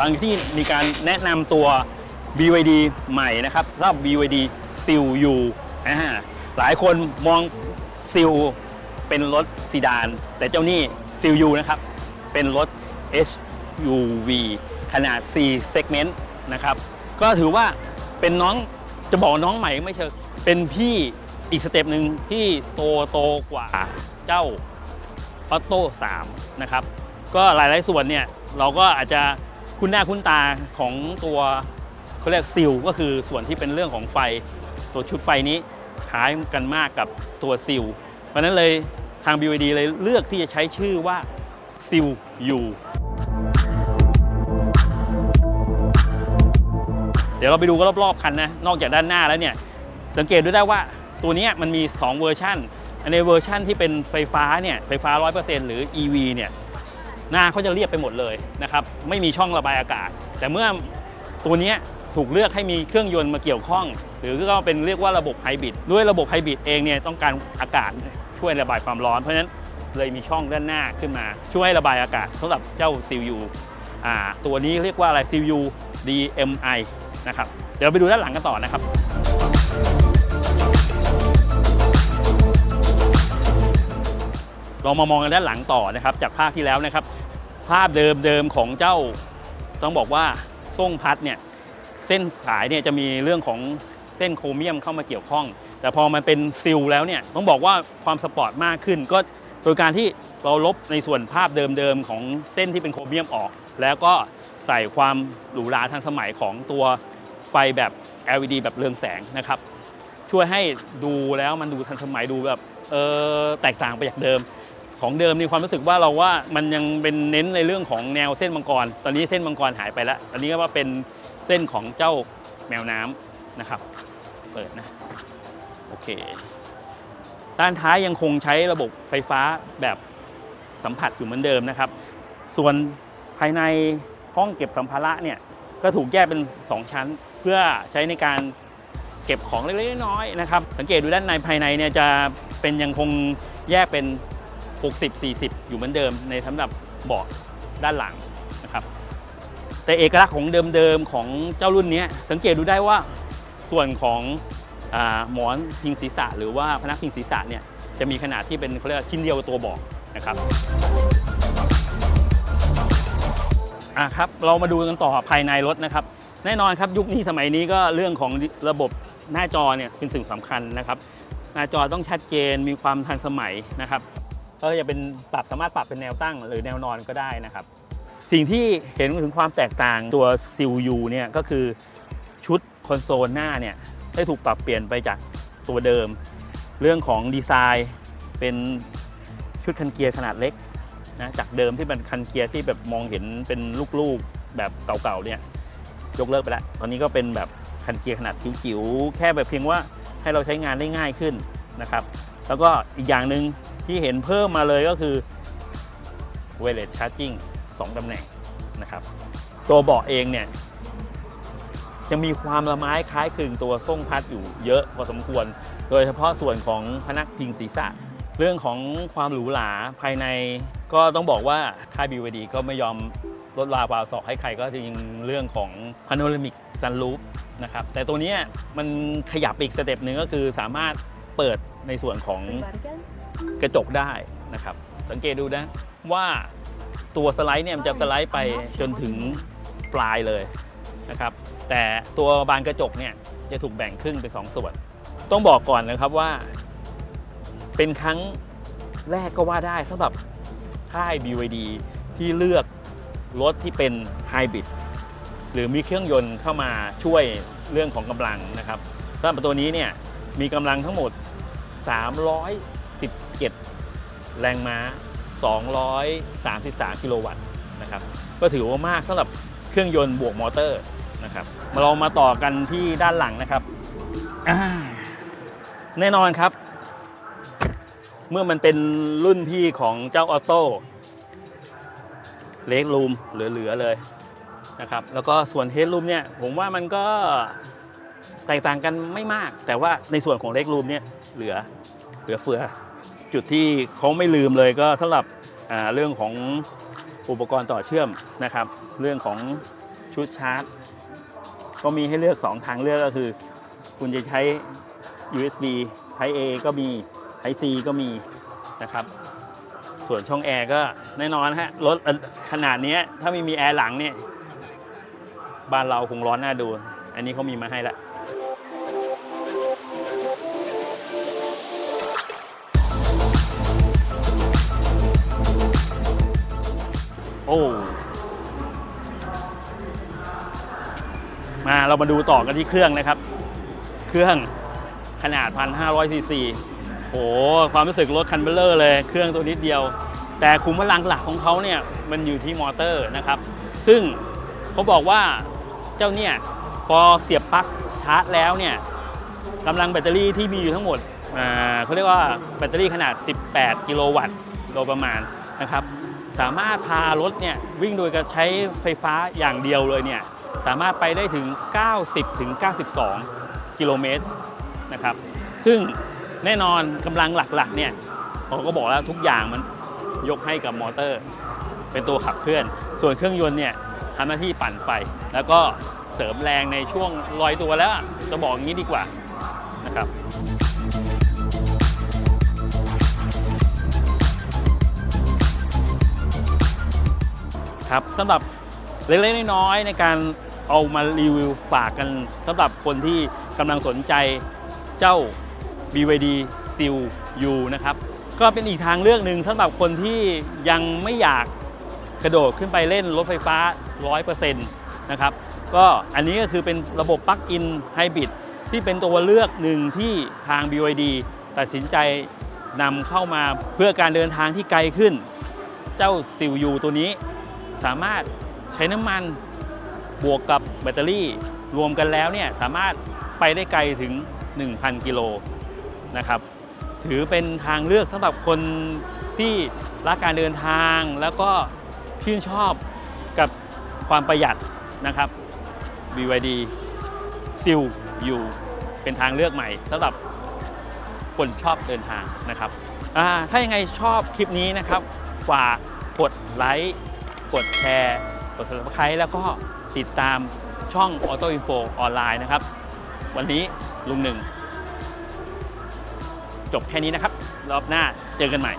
หลังที่มีการแนะนำตัว BYD ใหม่นะครับรับ BYD Seal U อ่าหลายคนมอง Seal เป็นรถซีดาน แต่เจ้านี่ Seal U นะครับ เป็นรถ SUV ขนาด C segment นะครับ ก็ถือว่าเป็นน้องจะบอกน้องใหม่ก็ไม่เชิงเป็นพี่อีกสเต็ปหนึ่งที่โตโตกว่าเจ้าออโต้3นะครับ ก็หลาย ๆ ส่วนเนี่ย เราก็อาจจะ คุ้นหน้าคุ้นตาของตัวเขาเรียกซิลก็คือส่วนที่เป็นเรื่องของไฟ ตัวชุดไฟนี้คล้ายกันมากกับตัวซิลเพราะนั้นเลยทาง BYD เลยเลือกที่จะใช้ชื่อว่าซิลยูเดี๋ยวเราไปดูกันรอบๆคันนะ นอกจากด้านหน้าแล้วเนี่ย สังเกตดูได้ว่าตัวนี้มันมี 2 เวอร์ชันอันในเวอร์ชันที่เป็นไฟฟ้าเนี่ยไฟฟ้า 100%หรือ EV เนี่ย หน้าเขาจะเรียบไปหมดเลยนะครับไม่มีช่องระบายอากาศ แต่เมื่อตัวนี้ถูกเลือกให้มีเครื่องยนต์มาเกี่ยวข้อง หรือก็เป็นเรียกว่าระบบไฮบริดด้วยระบบไฮบริดเองเนี่ยต้องการอากาศช่วยระบายความร้อนเพราะฉะนั้นเลยมีช่องด้านหน้าขึ้นมา ช่วยระบายอากาศสำหรับเจ้า CU อ่าตัวนี้เรียกว่าอะไร CU DMI นะครับเดี๋ยวไปดูด้านหลังกันต่อนะครับเรามามองกันด้านหลังต่อนะครับจากภาพที่แล้วนะครับ ภาพเดิมๆของเจ้า ต้องบอกว่าส่งพัดเนี่ยเส้นสายเนี่ยจะมีเรื่องของเส้นโครเมียมเข้ามาเกี่ยวข้อง แต่พอมันเป็นซิลแล้วเนี่ยต้องบอกว่าความสปอร์ตมากขึ้น ก็โดยการที่เราลบในส่วนภาพเดิมๆของเส้นที่เป็นโครเมียมออก แล้วก็ใส่ความหรูหราทันสมัยของตัวไฟแบบ LED แบบเรืองแสงนะครับ ช่วยให้ดูแล้วมันดูทันสมัยดูแบบเออแตกต่างไปจากเดิม ของเดิมมีความรู้สึกว่าเราว่ามันยังเป็นเน้นในเรื่องของแนวเส้นมังกร ตอนนี้เส้นมังกรหายไปแล้ว ตอนนี้ก็ว่าเป็นเส้นของเจ้าแมวน้ำนะครับ เปิดนะ โอเค ด้านท้ายยังคงใช้ระบบไฟฟ้าแบบสัมผัสอยู่เหมือนเดิมนะครับ ส่วนภายในห้องเก็บสัมภาระเนี่ยก็ถูกแยกเป็น 2 ชั้น เพื่อใช้ในการเก็บของเล็กๆน้อยๆนะครับ สังเกตดูด้านในภายในเนี่ยจะเป็นยังคงแยกเป็น 60-40 อยู่เหมือนเดิมในสำหรับเบาะด้านหลังนะครับ แต่เอกลักษณ์ของเดิมๆของเจ้ารุ่นนี้สังเกตดูได้ว่าส่วนของอหมอนพิงศีรษะ หรือว่าพนักพิงศีรษะเนี่ยจะมีขนาดที่เป็นเขาเรียกชิ้นเดียวกับตัวเบาะนะครับอะครับเรามาดูกันต่อภายในรถนะครับ แน่นอนครับยุคนี้สมัยนี้ก็เรื่องของระบบหน้าจอเนี่ยเป็นสิ่งสำคัญนะครับ หน้าจอต้องชัดเจนมีความทันสมัยนะครับ ก็จะเป็นปรับสามารถปรับเป็นแนวตั้งหรือแนวนอนก็ได้นะครับ สิ่งที่เห็นถึงความแตกต่างตัวซิลยูเนี่ยก็คือชุดคอนโซลหน้าเนี่ยได้ถูกปรับเปลี่ยนไปจากตัวเดิม เรื่องของดีไซน์เป็นชุดคันเกียร์ขนาดเล็กนะจากเดิมที่เป็นคันเกียร์ที่แบบมองเห็นเป็นลูกๆแบบเก่าๆเนี่ยยกเลิกไปแล้ว ตอนนี้ก็เป็นแบบคันเกียร์ขนาดจิ๋วๆแค่แบบเพียงว่าให้เราใช้งานได้ง่ายขึ้นนะครับ แล้วก็อีกอย่างหนึ่ง ที่เห็นเพิ่มมาเลยก็คือ w i r e l e s s charging 2ตำแหน่งนะครับตัวเบาะเองเนี่ยจะมีความละไม้คล้ายคลึงตัวส่งพัดอยู่เยอะพอสมควร โดยเฉพาะส่วนของพนักพิงศีรษะ เรื่องของความหรูหราภายในก็ต้องบอกว่าค่าย BYD ก็ไม่ยอมลดลาวาวสอกให้ใครก็จริงเรื่องของ Panoramic Sunroof นะครับแต่ตัวนี้มันขยับอีกสเต็ปหนึ่งก็คือสามารถเปิดในส่วนของ กระจกได้นะครับ สังเกตดูนะว่าตัวสไลด์เนี่ยมันจะสไลด์ไปจนถึงปลายเลยนะครับ แต่ตัวบานกระจกเนี่ยจะถูกแบ่งครึ่งเป็นสองส่วน ต้องบอกก่อนนะครับว่า เป็นครั้งแรกก็ว่าได้สำหรับค่าย BYD ที่เลือกรถที่เป็นไฮบริดหรือมีเครื่องยนต์เข้ามาช่วยเรื่องของกำลังนะครับสำหรับตัวนี้เนี่ยมีกำลังทั้งหมด 317 แรงม้า 233 กิโลวัตต์นะครับก็ถือว่ามากสำหรับเครื่องยนต์บวกมอเตอร์นะครับมาเรามาต่อกันที่ด้านหลังนะครับอ่าแน่นอนครับ เมื่อมันเป็นรุ่นพี่ของเจ้าออโต้เลกรูมเหลือๆเลยนะครับแล้วก็ส่วนเฮดรูมเนี่ยผมว่ามันก็แตกต่างกันไม่มาก แต่ว่าในส่วนของเลกรูมเนี่ย เหลือเหลือเฟือ จุดที่เขาไม่ลืมเลยก็สำหรับเรื่องของอุปกรณ์ต่อเชื่อมนะครับ เรื่องของชุดชาร์จ ก็มีให้เลือก 2 ทางเลือกก็คือ คุณจะใช้ USB Type A ก็มี Type C ก็มีนะครับ ส่วนช่องแอร์ก็แน่นอนฮะรถขนาดนี้ถ้าไม่มีแอร์หลังเนี่ยบ้านเราคงร้อนน่าดู อันนี้เขามีมาให้แล้ว อ้มาเรามาดูต่อกันที่เครื่องนะครับ เครื่องขนาด 1,500ซีซีโอ้ความรู้สึกรถคันเบลเลอร์เลยเครื่องตัวนิดเดียว แต่คุมพลังหลักของเขาเนี่ยมันอยู่ที่มอเตอร์นะครับ ซึ่งเขาบอกว่าเจ้าเนี่ยพอเสียบปลั๊กชาร์จแล้วเนี่ยกำลังแบตเตอรี่ที่มีอยู่ทั้งหมดเขาเรียกว่าแบตเตอรี่ขนาด 18 กิโลวัตต์โดยประมาณ นะครับสามารถพารถเนี่ยวิ่งโดยการใช้ไฟฟ้าอย่างเดียวเลยเนี่ยสามารถไปได้ถึง 90ถึง92 กิโลเมตรนะครับซึ่งแน่นอนกำลังหลักๆเนี่ยผมก็บอกแล้วทุกอย่างมันยกให้กับมอเตอร์ เป็นตัวขับเคลื่อน ส่วนเครื่องยนต์เนี่ยทำหน้าที่ปั่นไฟแล้วก็เสริมแรงในช่วงลอยตัวแล้วจะบอกอย่างนี้ดีกว่านะครับ ครับสำหรับเล็กๆน้อยๆในการเอามารีวิวฝากกันสำหรับคนที่กำลังสนใจเจ้า BYD Seal U นะครับก็เป็นอีกทางเลือกหนึ่งสำหรับคนที่ยังไม่อยากกระโดดขึ้นไปเล่นรถไฟฟ้า 100%นะครับก็อันนี้ก็คือเป็นระบบปลั๊กอินไฮบริดที่เป็นตัวเลือกหนึ่งที่ทาง BYD ตัดสินใจนำเข้ามาเพื่อการเดินทางที่ไกลขึ้น เจ้าซิลยูตัวนี้ สามารถใช้น้ำมันบวกกับแบตเตอรี่รวมกันแล้วเนี่ยสามารถไปได้ไกลถึง 1,000 กิโลนะครับถือเป็นทางเลือกสำหรับคนที่รักการเดินทาง แล้วก็ชื่นชอบกับความประหยัดนะครับ BYD s i l U เป็นทางเลือกใหม่สำหรับคนชอบเดินทางนะครับถ้ายังไงชอบคลิปนี้นะครับ ฝากกดไลค์ กดแชร์ กด subscribe แล้วก็ติดตามช่อง Auto Info ออนไลน์นะครับ วันนี้ลุงหนึ่ง จบแค่นี้นะครับ รอบหน้าเจอกันใหม่